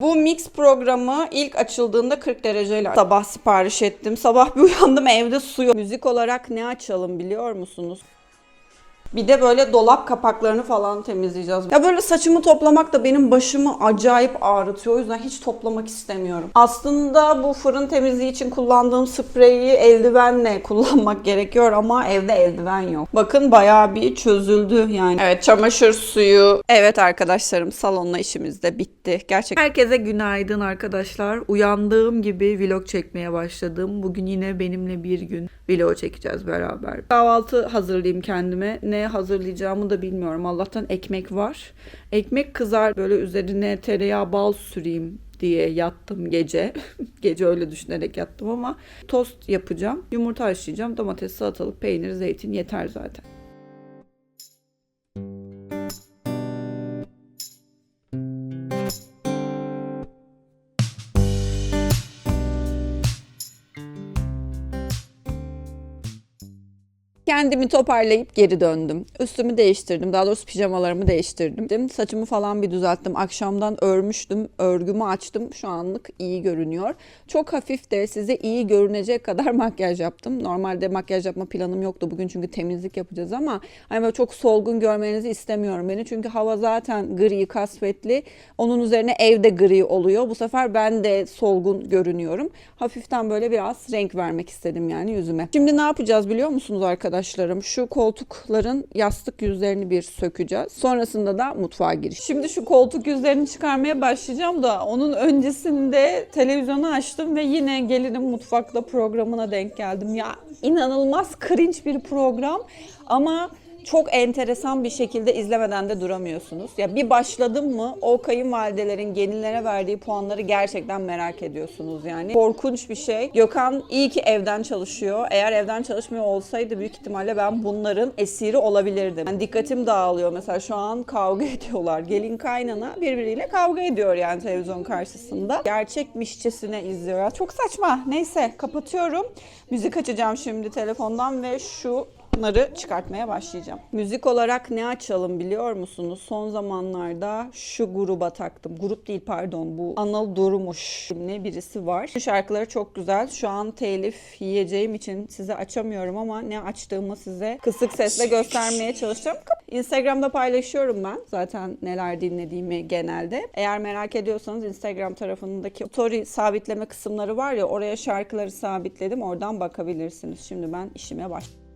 Bu mix programı ilk açıldığında 40 dereceyle sabah sipariş ettim. Sabah bir uyandım evde su yok. Müzik olarak ne açalım biliyor musunuz? Bir de böyle dolap kapaklarını falan temizleyeceğiz. Ya böyle saçımı toplamak da benim başımı acayip ağrıtıyor. O yüzden hiç toplamak istemiyorum. Aslında bu fırın temizliği için kullandığım spreyi eldivenle kullanmak gerekiyor ama evde eldiven yok. Bakın bayağı bir çözüldü yani. Evet çamaşır suyu. Evet arkadaşlarım salonla işimiz de bitti. Gerçekten. Herkese günaydın arkadaşlar. Uyandığım gibi vlog çekmeye başladım. Bugün yine benimle bir gün vlog çekeceğiz beraber. Kahvaltı hazırlayayım kendime. Ne hazırlayacağımı da bilmiyorum. Allah'tan ekmek var. Ekmek kızar böyle üzerine tereyağı bal süreyim diye yattım gece. gece öyle düşünerek yattım ama tost yapacağım. Yumurta haşlayacağım. Domates, salatalık, peynir, zeytin yeter zaten. Kendimi toparlayıp geri döndüm. Üstümü değiştirdim. Daha doğrusu pijamalarımı değiştirdim. Saçımı falan bir düzelttim. Akşamdan örmüştüm. Örgümü açtım. Şu anlık iyi görünüyor. Çok hafif de size iyi görünecek kadar makyaj yaptım. Normalde makyaj yapma planım yoktu bugün çünkü temizlik yapacağız ama hani böyle çok solgun görmenizi istemiyorum beni. Çünkü hava zaten gri, kasvetli. Onun üzerine evde gri oluyor. Bu sefer ben de solgun görünüyorum. Hafiften böyle biraz renk vermek istedim yani yüzüme. Şimdi ne yapacağız biliyor musunuz arkadaşlarım? Şu koltukların yastık yüzlerini bir sökeceğiz. Sonrasında da mutfağa giriş. Şimdi şu koltuk yüzlerini çıkarmaya başlayacağım da onun öncesinde televizyonu açtım ve yine gelinim mutfakta programına denk geldim. Ya inanılmaz cringe bir program ama çok enteresan bir şekilde izlemeden de duramıyorsunuz. Ya bir başladım mı o kayınvalidelerin gelinlere verdiği puanları gerçekten merak ediyorsunuz yani. Korkunç bir şey. Gökhan iyi ki evden çalışıyor. Eğer evden çalışmıyor olsaydı büyük ihtimalle ben bunların esiri olabilirdim. Yani dikkatim dağılıyor. Mesela şu an kavga ediyorlar. Gelin kaynana birbiriyle kavga ediyor yani televizyon karşısında. Gerçekmişçesine izliyor. Ya Çok saçma. Neyse kapatıyorum. Müzik açacağım şimdi telefondan ve şu bunları çıkartmaya başlayacağım. Müzik olarak ne açalım biliyor musunuz? Son zamanlarda şu gruba taktım. Grup değil pardon bu Anıl Durmuş ne birisi var. Bu şarkıları çok güzel. Şu an telif yiyeceğim için size açamıyorum ama ne açtığımı size kısık sesle göstermeye çalışacağım. Instagram'da paylaşıyorum ben zaten neler dinlediğimi genelde. Eğer merak ediyorsanız Instagram tarafındaki story sabitleme kısımları var ya oraya şarkıları sabitledim. Oradan bakabilirsiniz. Şimdi ben işime başlayayım.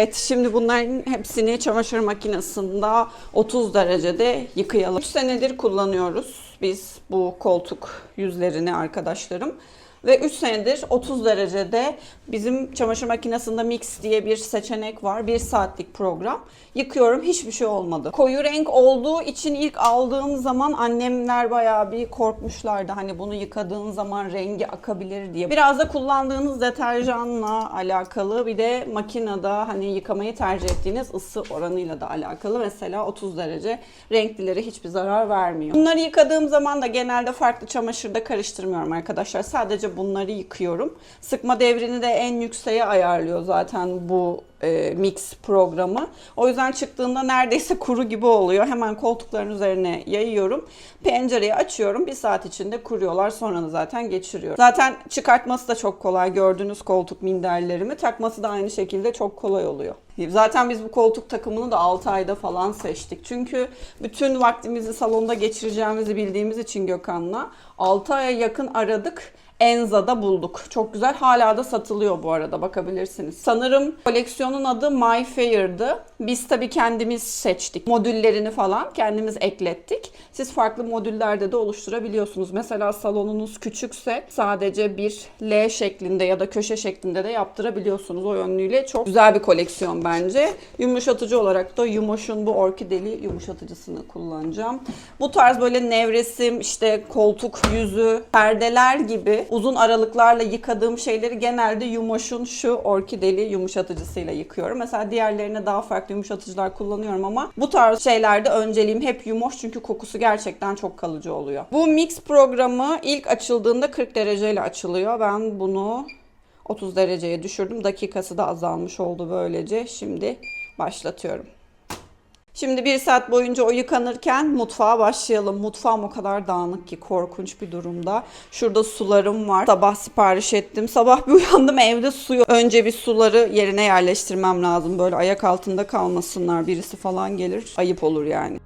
Evet, şimdi bunların hepsini çamaşır makinesinde 30 derecede yıkayalım. 3 senedir kullanıyoruz biz bu koltuk yüzlerini arkadaşlarım. Ve 3 senedir 30 derecede bizim çamaşır makinesinde mix diye bir seçenek var. 1 saatlik program. Yıkıyorum hiçbir şey olmadı. Koyu renk olduğu için ilk aldığım zaman annemler bayağı bir korkmuşlardı. Hani bunu yıkadığın zaman rengi akabilir diye. Biraz da kullandığınız deterjanla alakalı bir de makinede hani yıkamayı tercih ettiğiniz ısı oranıyla da alakalı. Mesela 30 derece renklileri hiçbir zarar vermiyor. Bunları yıkadığım zaman da genelde farklı çamaşırda karıştırmıyorum arkadaşlar. Sadece bunları yıkıyorum. Sıkma devrini de en yükseğe ayarlıyor zaten bu e, mix programı. O yüzden çıktığında neredeyse kuru gibi oluyor. Hemen koltukların üzerine yayıyorum. Pencereyi açıyorum. Bir saat içinde kuruyorlar. Sonra zaten geçiriyorum. Zaten çıkartması da çok kolay. Gördüğünüz koltuk minderlerimi. Takması da aynı şekilde çok kolay oluyor. Zaten biz bu koltuk takımını da 6 ayda falan seçtik. Çünkü bütün vaktimizi salonda geçireceğimizi bildiğimiz için Gökhan'la 6 aya yakın aradık. Enza'da bulduk. Çok güzel. Hala da satılıyor bu arada bakabilirsiniz. Sanırım koleksiyonun adı My Fair'dı. Biz tabii kendimiz seçtik. Modüllerini falan kendimiz eklettik. Siz farklı modüllerde de oluşturabiliyorsunuz. Mesela salonunuz küçükse sadece bir L şeklinde ya da köşe şeklinde de yaptırabiliyorsunuz. O yönlüyle çok güzel bir koleksiyon bence. Yumuşatıcı olarak da Yumoş'un bu orkideli yumuşatıcısını kullanacağım. Bu tarz böyle nevresim, işte koltuk yüzü, perdeler gibi uzun aralıklarla yıkadığım şeyleri genelde Yumoş'un şu orkideli yumuşatıcısıyla yıkıyorum. Mesela diğerlerine daha farklı yumuşatıcılar kullanıyorum ama bu tarz şeylerde önceliğim hep Yumoş çünkü kokusu gerçekten çok kalıcı oluyor. Bu mix programı ilk açıldığında 40 dereceyle açılıyor. Ben bunu 30 dereceye düşürdüm. Dakikası da azalmış oldu böylece. Şimdi başlatıyorum. Şimdi bir saat boyunca o yıkanırken mutfağa başlayalım. Mutfağım o kadar dağınık ki korkunç bir durumda. Şurada sularım var. Sabah sipariş ettim. Sabah bir uyandım evde su yok. Önce bir suları yerine yerleştirmem lazım. Böyle ayak altında kalmasınlar. Birisi falan gelir. Ayıp olur yani.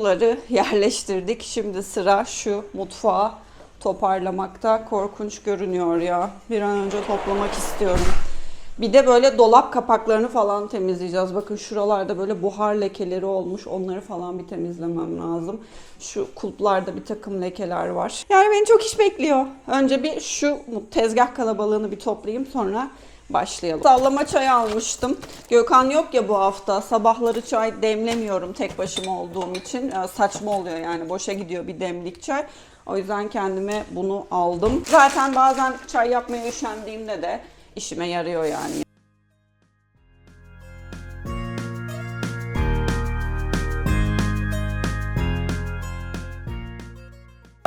Suları yerleştirdik. Şimdi sıra şu mutfağı toparlamakta. Korkunç görünüyor ya. Bir an önce toplamak istiyorum. Bir de böyle dolap kapaklarını falan temizleyeceğiz. Bakın şuralarda böyle buhar lekeleri olmuş. Onları falan bir temizlemem lazım. Şu kulplarda bir takım lekeler var. Yani beni çok iş bekliyor. Önce bir şu tezgah kalabalığını bir toplayayım sonra başlayalım. Sallama çay almıştım. Gökhan yok ya bu hafta. Sabahları çay demlemiyorum tek başıma olduğum için. Ee, Saçma oluyor yani. Boşa gidiyor bir demlik çay. O yüzden kendime bunu aldım. Zaten bazen çay yapmaya üşendiğimde de işime yarıyor yani.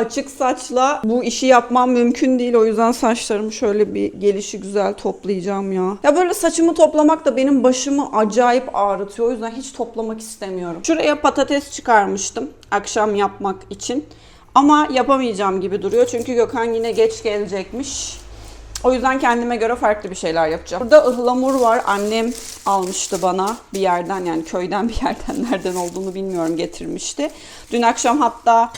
Açık saçla bu işi yapmam mümkün değil. O yüzden saçlarımı şöyle bir gelişi güzel toplayacağım ya. Ya böyle saçımı toplamak da benim başımı acayip ağrıtıyor. O yüzden hiç toplamak istemiyorum. Şuraya patates çıkarmıştım akşam yapmak için. Ama yapamayacağım gibi duruyor. Çünkü Gökhan yine geç gelecekmiş. O yüzden kendime göre farklı bir şeyler yapacağım. Burada ıhlamur var. Annem almıştı bana bir yerden yani köyden bir yerden nereden olduğunu bilmiyorum getirmişti. Dün akşam hatta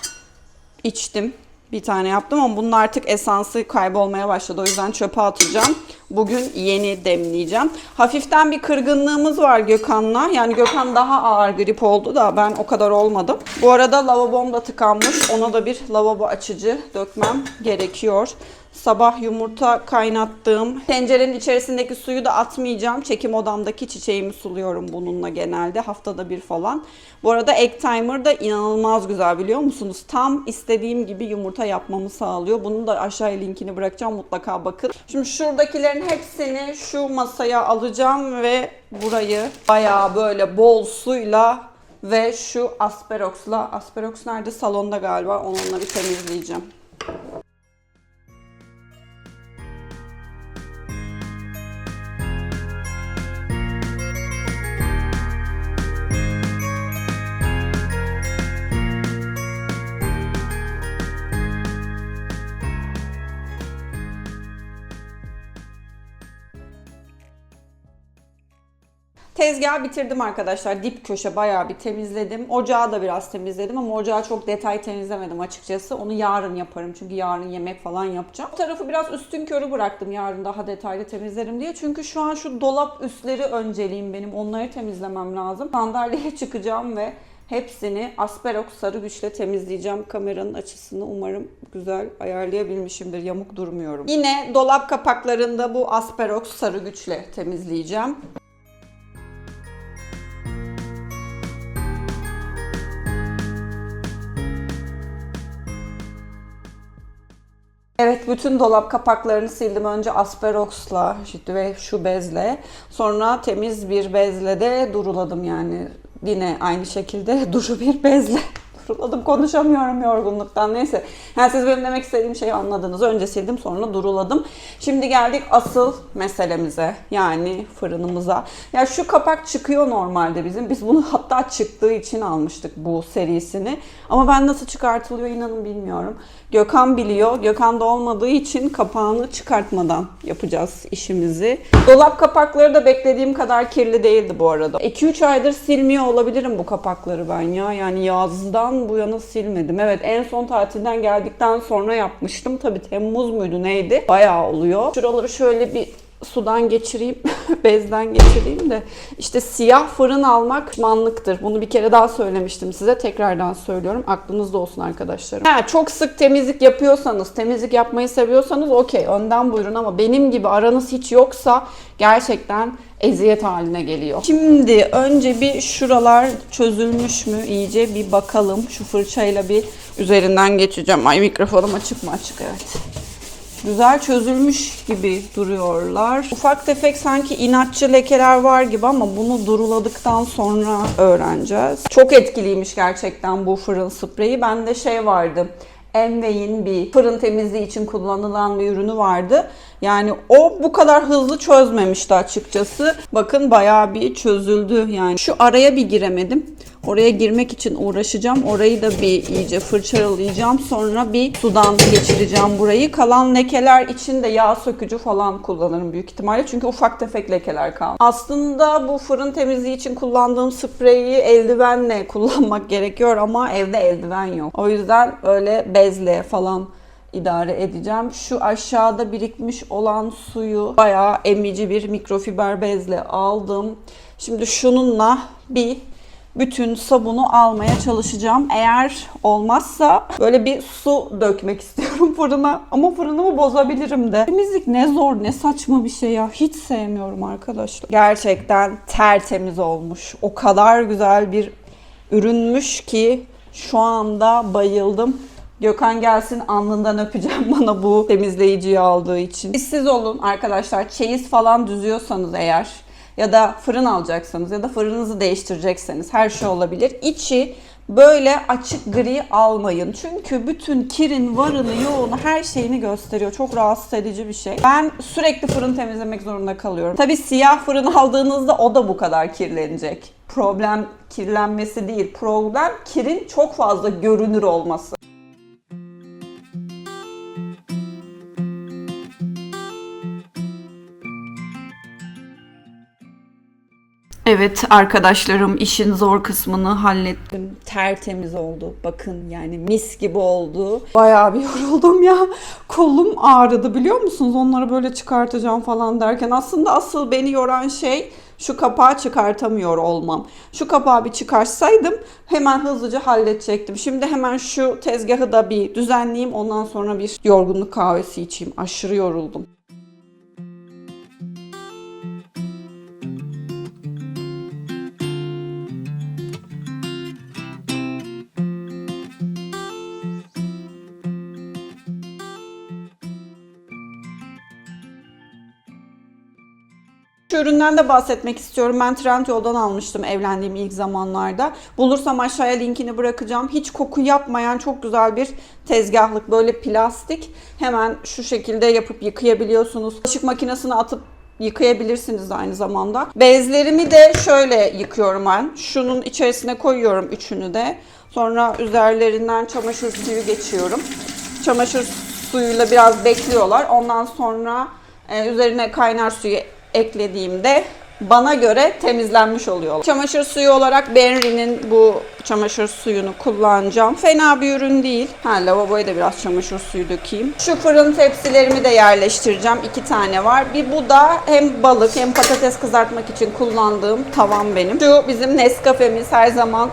içtim. Bir tane yaptım ama bunun artık esansı kaybolmaya başladı. O yüzden çöpe atacağım. Bugün yeni demleyeceğim. Hafiften bir kırgınlığımız var Gökhan'la. Yani Gökhan daha ağır grip oldu da ben o kadar olmadım. Bu arada lavabom da tıkanmış. Ona da bir lavabo açıcı dökmem gerekiyor. Sabah yumurta kaynattığım tencerenin içerisindeki suyu da atmayacağım. Çekim odamdaki çiçeğimi suluyorum bununla genelde. Haftada bir falan. Bu arada Egg Timer da inanılmaz güzel biliyor musunuz? Tam istediğim gibi yumurta yapmamı sağlıyor. Bunun da aşağıya linkini bırakacağım. Mutlaka bakın. Şimdi şuradakilerin hepsini şu masaya alacağım ve burayı bayağı böyle bol suyla ve şu asperoksla, asperoks nerede? Salonda galiba. Onları temizleyeceğim. Tezgahı bitirdim arkadaşlar. Dip köşe bayağı bir temizledim. Ocağı da biraz temizledim ama ocağı çok detay temizlemedim açıkçası. Onu yarın yaparım çünkü yarın yemek falan yapacağım. Bu tarafı biraz üstün körü bıraktım yarın daha detaylı temizlerim diye. Çünkü şu an şu dolap üstleri önceliğim benim. Onları temizlemem lazım. Sandalyeye çıkacağım ve Hepsini Asperox sarı güçle temizleyeceğim. Kameranın açısını umarım güzel ayarlayabilmişimdir. Yamuk durmuyorum. Yine dolap kapaklarında bu Asperox sarı güçle temizleyeceğim. Evet bütün dolap kapaklarını sildim. Önce Asperox'la işte ve şu bezle. Sonra temiz bir bezle de duruladım yani. Yine aynı şekilde duru bir bezle duruladım. Konuşamıyorum yorgunluktan. Neyse. Yani siz benim demek istediğim şeyi anladınız. Önce sildim sonra duruladım. Şimdi geldik asıl meselemize. Yani fırınımıza. Ya şu kapak çıkıyor normalde bizim. Biz bunu hatta çıktığı için almıştık bu serisini. Ama ben nasıl çıkartılıyor inanın bilmiyorum. Gökhan biliyor. Gökhan da olmadığı için kapağını çıkartmadan yapacağız işimizi. Dolap kapakları da beklediğim kadar kirli değildi bu arada. 2-3 aydır silmiyor olabilirim bu kapakları ben ya. Yani yazdan bu yana silmedim. Evet en son tatilden geldikten sonra yapmıştım. Tabii Temmuz muydu neydi? Bayağı oluyor. Şuraları şöyle bir sudan geçireyim, bezden geçireyim de işte siyah fırın almak pişmanlıktır. Bunu bir kere daha söylemiştim size. Tekrardan söylüyorum. Aklınızda olsun arkadaşlarım. Ha, çok sık temizlik yapıyorsanız, temizlik yapmayı seviyorsanız okey önden buyurun ama benim gibi aranız hiç yoksa gerçekten eziyet haline geliyor. Şimdi önce bir şuralar çözülmüş mü iyice bir bakalım. Şu fırçayla bir üzerinden geçeceğim. Ay mikrofonum açık mı açık evet güzel çözülmüş gibi duruyorlar. Ufak tefek sanki inatçı lekeler var gibi ama bunu duruladıktan sonra öğreneceğiz. Çok etkiliymiş gerçekten bu fırın spreyi. Bende şey vardı. Envey'in bir fırın temizliği için kullanılan bir ürünü vardı. Yani o bu kadar hızlı çözmemişti açıkçası. Bakın bayağı bir çözüldü yani. Şu araya bir giremedim. Oraya girmek için uğraşacağım. Orayı da bir iyice fırçalayacağım. Sonra bir sudan geçireceğim burayı. Kalan lekeler için de yağ sökücü falan kullanırım büyük ihtimalle. Çünkü ufak tefek lekeler kaldı. Aslında bu fırın temizliği için kullandığım spreyi eldivenle kullanmak gerekiyor ama evde eldiven yok. O yüzden öyle bezle falan idare edeceğim. Şu aşağıda birikmiş olan suyu bayağı emici bir mikrofiber bezle aldım. Şimdi şununla bir bütün sabunu almaya çalışacağım. Eğer olmazsa böyle bir su dökmek istiyorum fırına. Ama fırınımı bozabilirim de. Temizlik ne zor ne saçma bir şey ya. Hiç sevmiyorum arkadaşlar. Gerçekten tertemiz olmuş. O kadar güzel bir ürünmüş ki şu anda bayıldım. Gökhan gelsin alnından öpeceğim bana bu temizleyiciyi aldığı için. Siz olun arkadaşlar. Çeyiz falan düzüyorsanız eğer ya da fırın alacaksanız ya da fırınınızı değiştirecekseniz her şey olabilir. İçi böyle açık gri almayın. Çünkü bütün kirin, varını, yoğunu, her şeyini gösteriyor. Çok rahatsız edici bir şey. Ben sürekli fırın temizlemek zorunda kalıyorum. Tabii siyah fırın aldığınızda o da bu kadar kirlenecek. Problem kirlenmesi değil. Problem kirin çok fazla görünür olması. Evet arkadaşlarım işin zor kısmını hallettim. Tertemiz oldu. Bakın yani mis gibi oldu. Bayağı bir yoruldum ya. Kolum ağrıdı biliyor musunuz? Onları böyle çıkartacağım falan derken. Aslında asıl beni yoran şey şu kapağı çıkartamıyor olmam. Şu kapağı bir çıkarsaydım hemen hızlıca halledecektim. Şimdi hemen şu tezgahı da bir düzenleyeyim. Ondan sonra bir yorgunluk kahvesi içeyim. Aşırı yoruldum. Şu üründen de bahsetmek istiyorum. Ben Trendyol'dan almıştım evlendiğim ilk zamanlarda. Bulursam aşağıya linkini bırakacağım. Hiç koku yapmayan çok güzel bir tezgahlık. Böyle plastik. Hemen şu şekilde yapıp yıkayabiliyorsunuz. Bulaşık makinesine atıp yıkayabilirsiniz aynı zamanda. Bezlerimi de şöyle yıkıyorum ben. Şunun içerisine koyuyorum üçünü de. Sonra üzerlerinden çamaşır suyu geçiyorum. Çamaşır suyuyla biraz bekliyorlar. Ondan sonra e, üzerine kaynar suyu eklediğimde bana göre temizlenmiş oluyor. Çamaşır suyu olarak Benri'nin bu çamaşır suyunu kullanacağım. Fena bir ürün değil. Ha lavaboya da biraz çamaşır suyu dökeyim. Şu fırın tepsilerimi de yerleştireceğim. İki tane var. Bir bu da hem balık hem patates kızartmak için kullandığım tavam benim. Şu bizim Nescafe'miz her zaman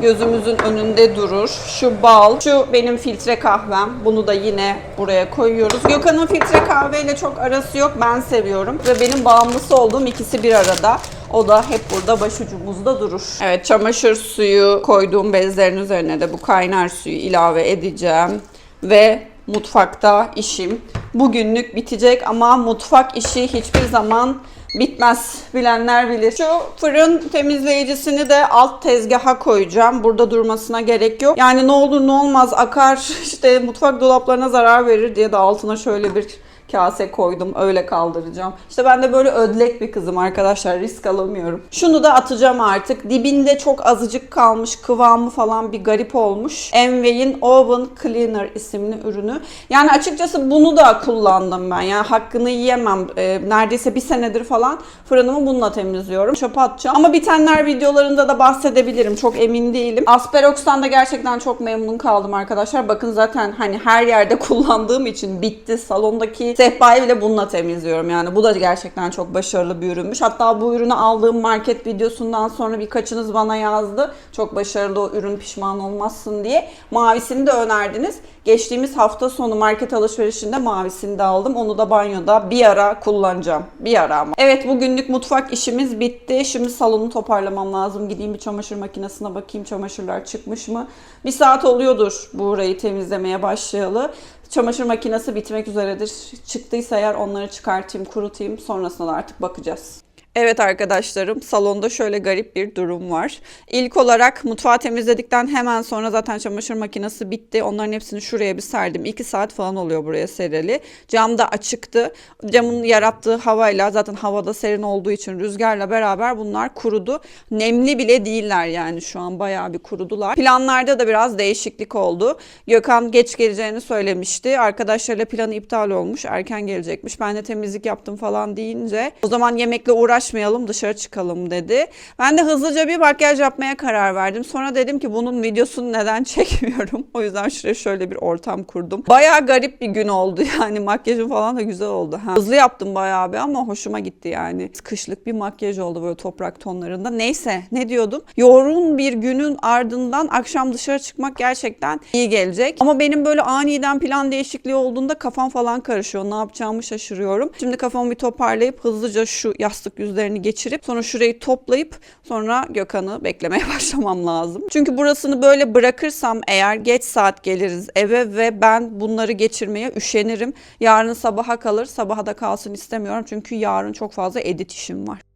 gözümüzün önünde durur. Şu bal, şu benim filtre kahvem. Bunu da yine buraya koyuyoruz. Gökhan'ın filtre kahveyle çok arası yok. Ben seviyorum. Ve benim bağımlısı olduğum ikisi bir arada. O da hep burada başucumuzda durur. Evet çamaşır suyu koyduğum bezlerin üzerine de bu kaynar suyu ilave edeceğim. Ve mutfakta işim bugünlük bitecek ama mutfak işi hiçbir zaman bitmez. Bilenler bilir. Şu fırın temizleyicisini de alt tezgaha koyacağım. Burada durmasına gerek yok. Yani ne olur ne olmaz akar işte mutfak dolaplarına zarar verir diye de altına şöyle bir kase koydum. Öyle kaldıracağım. İşte ben de böyle ödlek bir kızım arkadaşlar. Risk alamıyorum. Şunu da atacağım artık. Dibinde çok azıcık kalmış. Kıvamı falan bir garip olmuş. Envey'in Oven Cleaner isimli ürünü. Yani açıkçası bunu da kullandım ben. Yani hakkını yiyemem. Ee, neredeyse bir senedir falan fırınımı bununla temizliyorum. Çöpe atacağım. Ama bitenler videolarında da bahsedebilirim. Çok emin değilim. Asperox'tan da gerçekten çok memnun kaldım arkadaşlar. Bakın zaten hani her yerde kullandığım için bitti. Salondaki Sehpayı bile bununla temizliyorum yani. Bu da gerçekten çok başarılı bir ürünmüş. Hatta bu ürünü aldığım market videosundan sonra birkaçınız bana yazdı. Çok başarılı o ürün pişman olmazsın diye. Mavisini de önerdiniz. Geçtiğimiz hafta sonu market alışverişinde mavisini de aldım. Onu da banyoda bir ara kullanacağım. Bir ara ama. Evet bugünlük mutfak işimiz bitti. Şimdi salonu toparlamam lazım. Gideyim bir çamaşır makinesine bakayım çamaşırlar çıkmış mı. Bir saat oluyordur burayı temizlemeye başlayalı. Çamaşır makinesi bitmek üzeredir. Çıktıysa eğer onları çıkartayım, kurutayım. Sonrasında da artık bakacağız. Evet arkadaşlarım salonda şöyle garip bir durum var. İlk olarak mutfağı temizledikten hemen sonra zaten çamaşır makinesi bitti. Onların hepsini şuraya bir serdim. 2 saat falan oluyor buraya serili. Cam da açıktı. Camın yarattığı havayla zaten havada serin olduğu için rüzgarla beraber bunlar kurudu. Nemli bile değiller yani şu an bayağı bir kurudular. Planlarda da biraz değişiklik oldu. Gökhan geç geleceğini söylemişti. Arkadaşlarıyla planı iptal olmuş. Erken gelecekmiş. Ben de temizlik yaptım falan deyince o zaman yemekle uğraşmayalım dışarı çıkalım dedi. Ben de hızlıca bir makyaj yapmaya karar verdim. Sonra dedim ki bunun videosunu neden çekmiyorum? O yüzden şuraya şöyle bir ortam kurdum. Bayağı garip bir gün oldu yani makyajım falan da güzel oldu. Ha. Hızlı yaptım bayağı bir ama hoşuma gitti yani. Kışlık bir makyaj oldu böyle toprak tonlarında. Neyse ne diyordum? Yoğun bir günün ardından akşam dışarı çıkmak gerçekten iyi gelecek. Ama benim böyle aniden plan değişikliği olduğunda kafam falan karışıyor. Ne yapacağımı şaşırıyorum. Şimdi kafamı bir toparlayıp hızlıca şu yastık yüzlerini geçirip sonra şurayı toplayıp sonra Gökhan'ı beklemeye başlamam lazım. Çünkü burasını böyle bırakırsam eğer geç saat geliriz eve ve ben bunları geçirmeye üşenirim. Yarın sabaha kalır. Sabaha da kalsın istemiyorum. Çünkü yarın çok fazla edit işim var.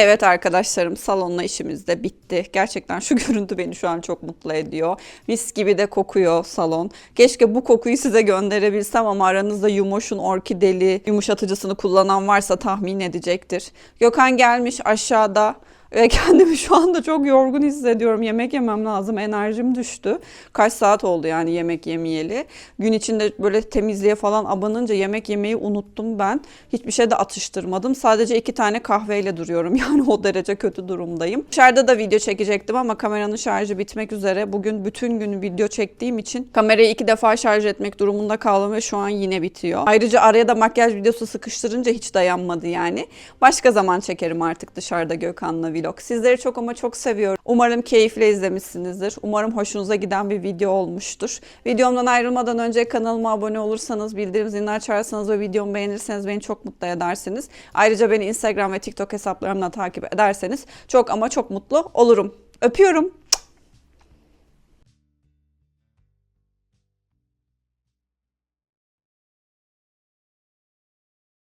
Evet arkadaşlarım salonla işimiz de bitti. Gerçekten şu görüntü beni şu an çok mutlu ediyor. Mis gibi de kokuyor salon. Keşke bu kokuyu size gönderebilsem ama aranızda Yumoş'un orkideli yumuşatıcısını kullanan varsa tahmin edecektir. Gökhan gelmiş aşağıda ve kendimi şu anda çok yorgun hissediyorum. Yemek yemem lazım. Enerjim düştü. Kaç saat oldu yani yemek yemeyeli. Gün içinde böyle temizliğe falan abanınca yemek yemeyi unuttum ben. Hiçbir şey de atıştırmadım. Sadece iki tane kahveyle duruyorum. Yani o derece kötü durumdayım. Dışarıda da video çekecektim ama kameranın şarjı bitmek üzere. Bugün bütün gün video çektiğim için kamerayı iki defa şarj etmek durumunda kaldım ve şu an yine bitiyor. Ayrıca araya da makyaj videosu sıkıştırınca hiç dayanmadı yani. Başka zaman çekerim artık dışarıda Gökhan'la vlog. Sizleri çok ama çok seviyorum. Umarım keyifle izlemişsinizdir. Umarım hoşunuza giden bir video olmuştur. Videomdan ayrılmadan önce kanalıma abone olursanız, bildirim zilini açarsanız ve videomu beğenirseniz beni çok mutlu edersiniz. Ayrıca beni Instagram ve TikTok hesaplarımdan takip ederseniz çok ama çok mutlu olurum. Öpüyorum.